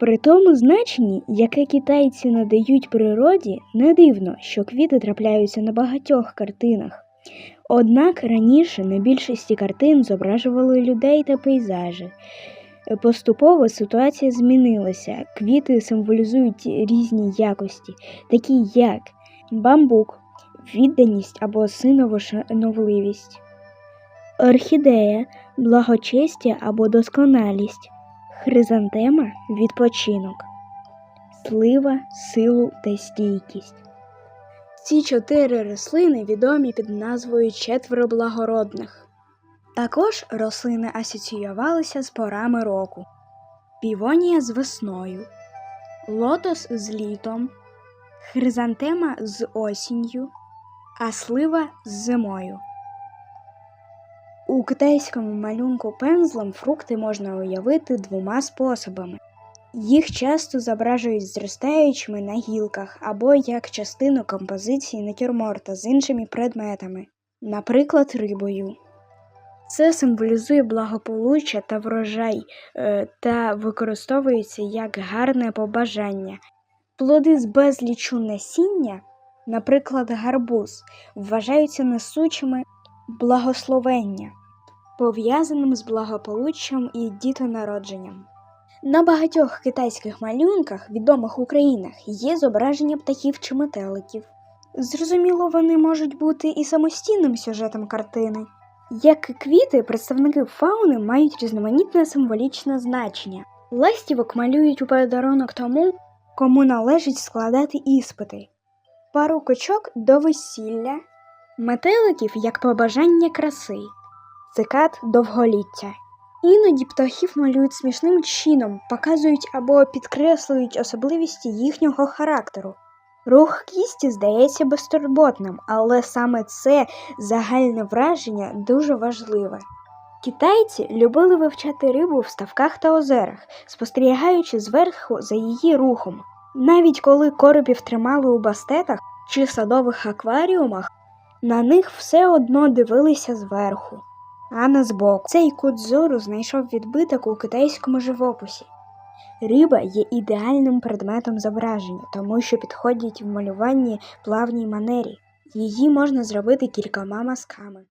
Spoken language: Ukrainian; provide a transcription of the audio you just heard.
При тому значенні, яке китайці надають природі, не дивно, що квіти трапляються на багатьох картинах. Однак раніше на більшості картин зображували людей та пейзажі. Поступово ситуація змінилася. Квіти символізують різні якості, такі як бамбук, відданість або синовошановливість, орхідея, благочестя або досконалість, хризантема відпочинок, слива, силу та стійкість. Ці чотири рослини відомі під назвою четверо благородних. Також рослини асоціювалися з порами року: півонія з весною, лотос з літом, хризантема з осінню, а слива з зимою. У китайському малюнку пензлем фрукти можна уявити двома способами. Їх часто зображують зростаючими на гілках або як частину композиції натюрморта з іншими предметами, наприклад, рибою. Це символізує благополуччя та врожай е, та використовується як гарне побажання. Плоди з безлічу насіння, наприклад, гарбуз, вважаються несучими благословення, пов'язаним з благополуччям і дітонародженням. На багатьох китайських малюнках, відомих у країнах, є зображення птахів чи метеликів. Зрозуміло, вони можуть бути і самостійним сюжетом картини. Як і квіти, представники фауни мають різноманітне символічне значення. Ластівок малюють у подарунок тому, кому належить складати іспити, пару кочок до весілля, метеликів як побажання краси, цикад довголіття. Іноді птахів малюють смішним чином, показують або підкреслюють особливості їхнього характеру. Рух кісті здається безтурботним, але саме це загальне враження дуже важливе. Китайці любили вивчати рибу в ставках та озерах, спостерігаючи зверху за її рухом. Навіть коли коробів тримали у бастетах чи садових акваріумах, на них все одно дивилися зверху, а не збоку. Цей кут зору знайшов відбиток у китайському живописі. Риба є ідеальним предметом зображення, тому що підходить в малюванні плавній манері. Її можна зробити кількома мазками.